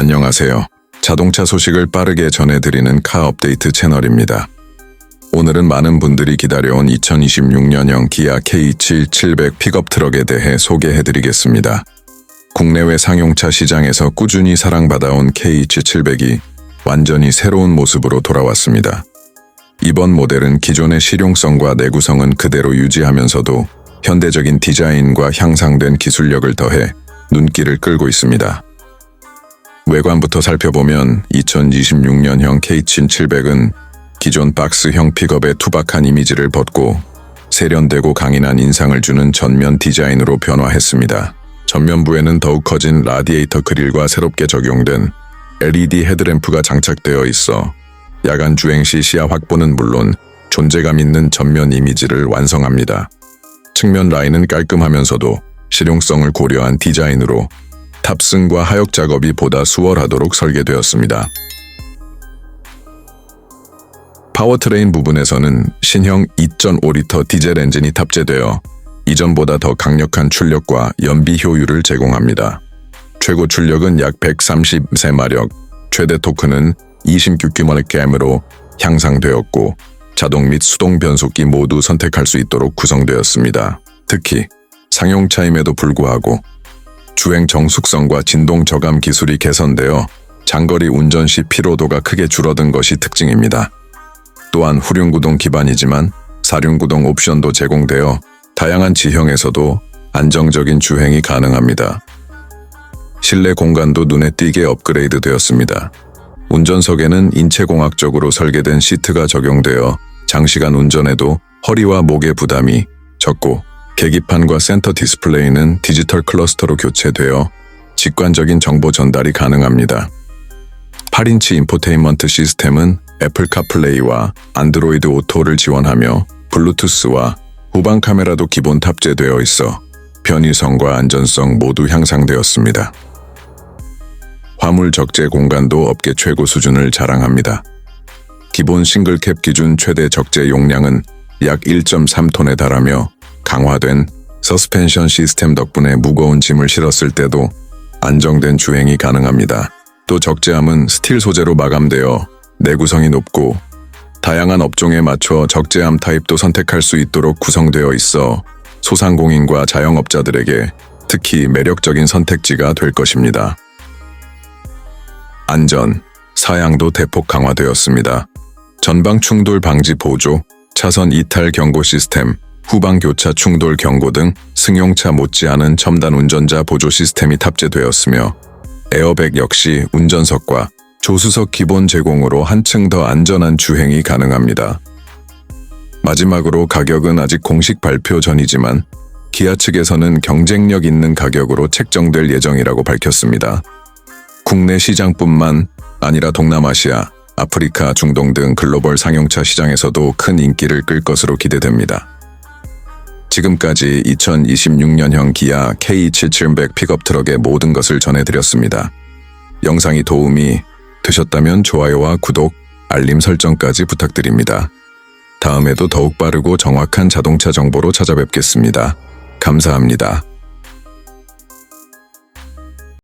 안녕하세요. 자동차 소식을 빠르게 전해드리는 카 업데이트 채널입니다. 오늘은 많은 분들이 기다려온 2026년형 기아 K7 700 픽업 트럭에 대해 소개해드리겠습니다. 국내외 상용차 시장에서 꾸준히 사랑받아온 K7 700이 완전히 새로운 모습으로 돌아왔습니다. 이번 모델은 기존의 실용성과 내구성은 그대로 유지하면서도 현대적인 디자인과 향상된 기술력을 더해 눈길을 끌고 있습니다. 외관부터 살펴보면 2026년형 K7 700은 기존 박스형 픽업의 투박한 이미지를 벗고 세련되고 강인한 인상을 주는 전면 디자인으로 변화했습니다. 전면부에는 더욱 커진 라디에이터 그릴과 새롭게 적용된 LED 헤드램프가 장착되어 있어 야간 주행 시 시야 확보는 물론 존재감 있는 전면 이미지를 완성합니다. 측면 라인은 깔끔하면서도 실용성을 고려한 디자인으로 탑승과 하역 작업이 보다 수월하도록 설계되었습니다. 파워트레인 부분에서는 신형 2.5리터 디젤 엔진이 탑재되어 이전보다 더 강력한 출력과 연비 효율을 제공합니다. 최고 출력은 약 133마력, 최대 토크는 26km으로 향상되었고 자동 및 수동 변속기 모두 선택할 수 있도록 구성되었습니다. 특히 상용차임에도 불구하고 주행 정숙성과 진동 저감 기술이 개선되어 장거리 운전 시 피로도가 크게 줄어든 것이 특징입니다. 또한 후륜구동 기반이지만 사륜구동 옵션도 제공되어 다양한 지형에서도 안정적인 주행이 가능합니다. 실내 공간도 눈에 띄게 업그레이드 되었습니다. 운전석에는 인체공학적으로 설계된 시트가 적용되어 장시간 운전에도 허리와 목의 부담이 적고 계기판과 센터 디스플레이는 디지털 클러스터로 교체되어 직관적인 정보 전달이 가능합니다. 8인치 인포테인먼트 시스템은 애플 카플레이와 안드로이드 오토를 지원하며 블루투스와 후방 카메라도 기본 탑재되어 있어 편의성과 안전성 모두 향상되었습니다. 화물 적재 공간도 업계 최고 수준을 자랑합니다. 기본 싱글캡 기준 최대 적재 용량은 약 1.3톤에 달하며 강화된 서스펜션 시스템 덕분에 무거운 짐을 실었을 때도 안정된 주행이 가능합니다. 또 적재함은 스틸 소재로 마감되어 내구성이 높고 다양한 업종에 맞춰 적재함 타입도 선택할 수 있도록 구성되어 있어 소상공인과 자영업자들에게 특히 매력적인 선택지가 될 것입니다. 안전, 사양도 대폭 강화되었습니다. 전방 충돌 방지 보조, 차선 이탈 경고 시스템, 후방 교차 충돌 경고 등 승용차 못지않은 첨단 운전자 보조 시스템이 탑재되었으며 에어백 역시 운전석과 조수석 기본 제공으로 한층 더 안전한 주행이 가능합니다. 마지막으로 가격은 아직 공식 발표 전이지만 기아 측에서는 경쟁력 있는 가격으로 책정될 예정이라고 밝혔습니다. 국내 시장뿐만 아니라 동남아시아, 아프리카, 중동 등 글로벌 상용차 시장에서도 큰 인기를 끌 것으로 기대됩니다. 지금까지 2026년형 기아 K7700 픽업 트럭의 모든 것을 전해드렸습니다. 영상이 도움이 되셨다면 좋아요와 구독, 알림 설정까지 부탁드립니다. 다음에도 더욱 빠르고 정확한 자동차 정보로 찾아뵙겠습니다. 감사합니다.